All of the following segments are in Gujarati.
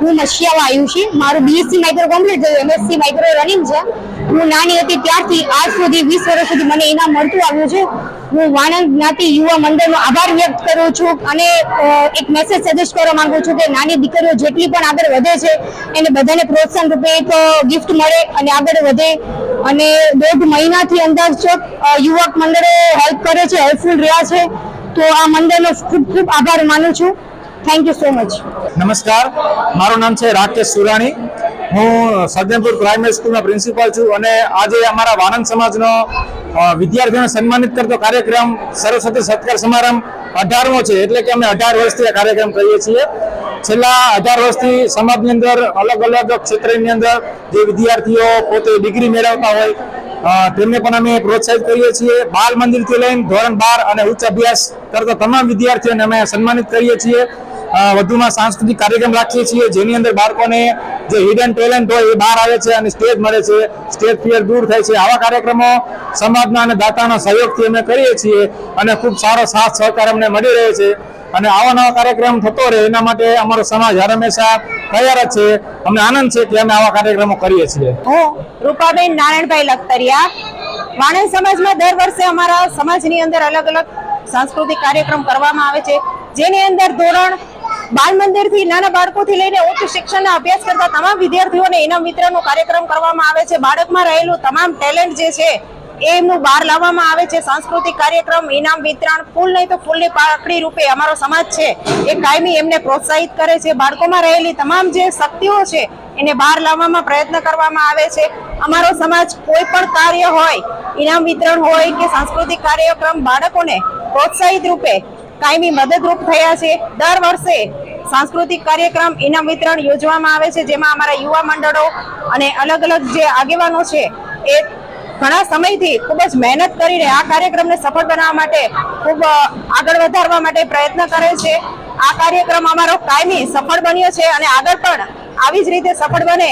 હું મશિયાવા આયુષી મારું બીએસસી માઇક્રો કમ્પ્લીટ થયું. એમએસસી માઇક્રો રનિંગ છે. હું નાની હતી ત્યારથી આજ સુધી વીસ વર્ષ સુધી મને ઇનામ મળતું આવ્યું છે. હું વાણંદ જ્ઞાતિ યુવા મંડળનો આભાર વ્યક્ત કરું છું અને એક મેસેજ સજેસ્ટ કરવા માંગુ છું કે નાની દીકરીઓ જેટલી પણ આગળ વધે છે, એને બધાને પ્રોત્સાહન રૂપે એક ગિફ્ટ મળે અને આગળ વધે. અને દોઢ મહિનાથી અંદાજ યુવક મંડળે હેલ્પ કરે છે હેલ્પફુલ રહ્યા છે. તો આ મંડળનો ખૂબ ખૂબ આભાર માનું છું. થેન્ક યુ સો મચ નમસ્કાર. મારું નામ છે રાકેશ સુરાણી. હું સજ્જનપુર પ્રાઇમરી સ્કૂલના પ્રિન્સિપાલ છું અને આજે અમારા વાનંદ સમાજનો વિદ્યાર્થીઓને સન્માનિત કરતો કાર્યક્રમ સરસ્વતી સત્કાર સમારંભ અઢારમો છે. એટલે કે અમે અઢાર વર્ષથી આ કાર્યક્રમ કરીએ છીએ. છેલ્લા અઢાર વર્ષથી સમાજની અંદર અલગ અલગ ક્ષેત્રની અંદર જે વિદ્યાર્થીઓ પોતે ડિગ્રી મેળવતા હોય તેમને પણ અમે પ્રોત્સાહિત કરીએ છીએ. બાલ મંદિરથી લઈને ધોરણ બાર અને ઉચ્ચ અભ્યાસ કરતા તમામ વિદ્યાર્થીઓને અમે સન્માનિત કરીએ છીએ. વધુમાં સાંસ્કૃતિક કાર્યક્રમ રાખીએ છીએ, જેની અંદર બાળકોને જે હિડન ટેલેન્ટ હોય એ બહાર આવે છે અને સ્ટેજ મળે છે. સ્ટેજ ફિયર દૂર થાય છે. આવા કાર્યક્રમો સમાજના અને દાતાના સહયોગથી અમે કરીએ છીએ અને ખૂબ સારો સાથ સહકાર અમને મળી રહે છે. અને આવા નવા કાર્યક્રમ થતો રહે, એના માટે અમારો સમાજ હર હંમેશા તૈયાર જ છે. અમને આનંદ છે કે અમે આવા કાર્યક્રમો કરીએ છીએ. હું રૂપાબેન નારાયણભાઈ લખતરિયા. વાણંદ સમાજમાં દર વર્ષે અમારા સમાજની અંદર અલગ અલગ સાંસ્કૃતિક કાર્યક્રમ કરવામાં આવે છે. જેની અંદર ધોરણ બાલ મંદિરથી નાના બાળકોથી લઈને ઉચ્ચ શિક્ષણના અભ્યાસ કરતા તમામ વિદ્યાર્થીઓને ઇનામ વિતરણનો કાર્યક્રમ કરવામાં આવે છે. બાળકમાં રહેલું તમામ ટેલેન્ટ જે છે એ એમનું બહાર લાવવામાં આવે છે. સાંસ્કૃતિક કાર્યક્રમ, ઇનામ વિતરણ, ફૂલ નહીં તો ફૂલની પાકડી રૂપે અમારો સમાજ છે એ કાયમી એમને પ્રોત્સાહિત કરે છે. બાળકોમાં રહેલી તમામ જે શક્તિઓ છે એને બહાર લાવવામાં પ્રયત્ન કરવામાં આવે છે. અમારો સમાજ કોઈ પણ કાર્ય હોય, ઇનામ વિતરણ હોય કે સાંસ્કૃતિક કાર્યક્રમ બાળકોને પ્રોત્સાહિત રૂપે કાયમી મદદરૂપ થયા છે. દર વર્ષે સાંસ્કૃતિક કાર્યક્રમ ઇનામ વિતરણ યોજવામાં આવે છે, જેમાં અમારા યુવા મંડળો અને અલગ અલગ જે આગેવાનો છે, એ ઘણા સમયથી ખૂબ જ મહેનત કરીને આ કાર્યક્રમને સફળ બનાવવા માટે ખૂબ આગળ વધારવા માટે પ્રયત્ન કરે છે. આ કાર્યક્રમ અમારો કાયમી સફળ બન્યો છે અને આગળ પણ આવી જ રીતે સફળ બને.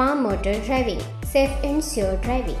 મા motor driving, safe and sure driving.